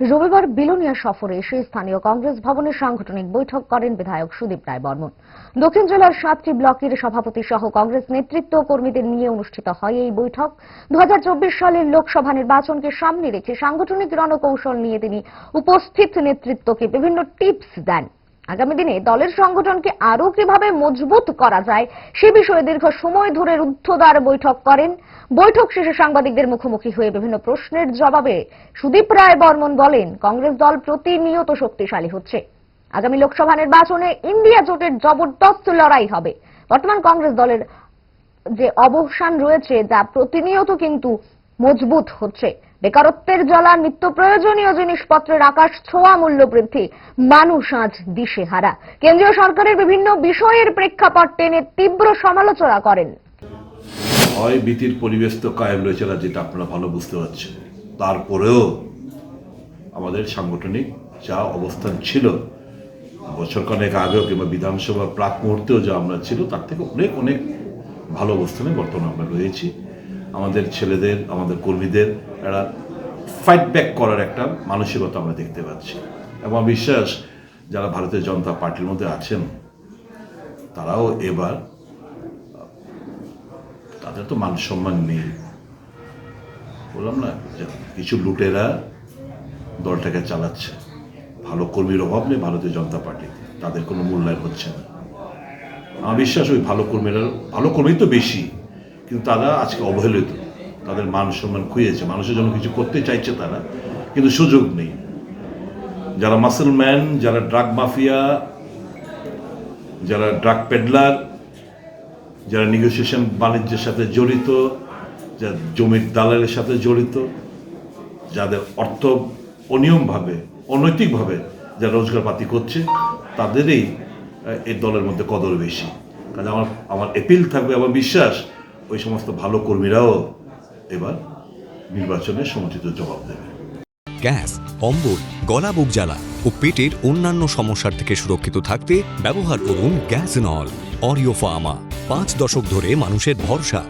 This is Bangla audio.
রবিবার বিলোনিয়া সফরে এসে স্থানীয় কংগ্রেস ভবনে সাংগঠনিক বৈঠক করেন বিধায়ক সুদীপ রায় বর্মন। দক্ষিণ জেলার সাতটি ব্লকের সভাপতি সহ কংগ্রেস নেতৃত্ব কর্মীদের নিয়ে অনুষ্ঠিত হয় এই বৈঠক। দু হাজার চব্বিশ সালের লোকসভা নির্বাচনকে সামনে রেখে সাংগঠনিক রণকৌশল নিয়ে তিনি উপস্থিত নেতৃত্বকে বিভিন্ন টিপস দেন। আগামী দিনে দলের সংগঠনকে আরও কীভাবে মজবুত করা যায় সে বিষয়ে দীর্ঘ সময় ধরে রুদ্ধদ্বার বৈঠক করেন। বৈঠক শেষে সাংবাদিকদের মুখোমুখি হয়ে বিভিন্ন প্রশ্নের জবাবে সুদীপ রায় বর্মন বলেন, কংগ্রেস দল প্রতিনিয়ত শক্তিশালী হচ্ছে। আগামী লোকসভা নির্বাচনে ইন্ডিয়া জোটের জবরদস্ত লড়াই হবে। বর্তমান কংগ্রেস দলের যে অবসান রয়েছে, যা প্রতিনিয়ত কিন্তু মজবুত হচ্ছে। বেকারত্বের জ্বালা, নিত্য প্রয়োজনীয় জিনিসপত্রের আকাশ ছোঁয়া, মূল্য বৃদ্ধি। মানুষ আজ দিশেহারা। কেন্দ্রীয় সরকারের বিভিন্ন বিষয়ের প্রেক্ষাপট টেনে তীব্র সমালোচনা করেন। ভয়, ভীতির পরিবেশ তো কায়েম রয়েছে না যেটা আপনারা ভালো বুঝতে পারছেন। তারপরেও আমাদের সাংগঠনিক যা অবস্থান ছিল, বছর খানেক আগেও কিংবা বিধানসভার প্রাক মুহূর্তেও যা আমরা ছিল, তার থেকে অনেক অনেক ভালো অবস্থানে বর্তমানে আমরা রয়েছি। আমাদের ছেলেদের, আমাদের কর্মীদের একটা ফাইট ব্যাক করার একটা মানসিকতা আমরা দেখতে পাচ্ছি। এবং বিশ্বাস, যারা ভারতীয় জনতা পার্টির মধ্যে আছেন, তারাও এবার, তাদের তো মান সম্মান নেই। বললাম না কিছু লুটেরা দলটাকে চালাচ্ছে। ভালো কর্মীর অভাব নেই ভারতীয় জনতা পার্টি। তাদের কোনো মূল্যায়ন হচ্ছে না। আমার বিশ্বাস ওই ভালো কর্মীরা, ভালো কর্মী তো বেশি। কিন্তু তারা আজকে অবহেলিত। তাদের মান সম্মান খুঁয়েছে মানুষের জন্য কিছু করতে চাইছে তারা, কিন্তু সুযোগ নেই। যারা মাসেলম্যান যারা ড্রাগ মাফিয়া যারা ড্রাগ পেডলার যারা নেগোসিয়েশন বাণিজ্যের সাথে জড়িত যা জমির দালালের সাথে জড়িত, যাদের অর্থ অনিয়মভাবে, অনৈতিকভাবে যারা রোজগারপাতি করছে, তাদেরই এই দলের মধ্যে কদর বেশি। কারণ আমার আমার এপিল থাকবে, আমার বিশ্বাস ওই সমস্ত ভালো কর্মীরাও এবার নির্বাচনে সমুচিত জবাব দেবে। গ্যাস, অম্বল, গলা বুক জ্বালা ও পেটের অন্যান্য সমস্যার থেকে সুরক্ষিত থাকতে ব্যবহার করুন গ্যাস নল, অরিও ফার্মা। পাঁচ দশক ধরে মানুষের ভরসা।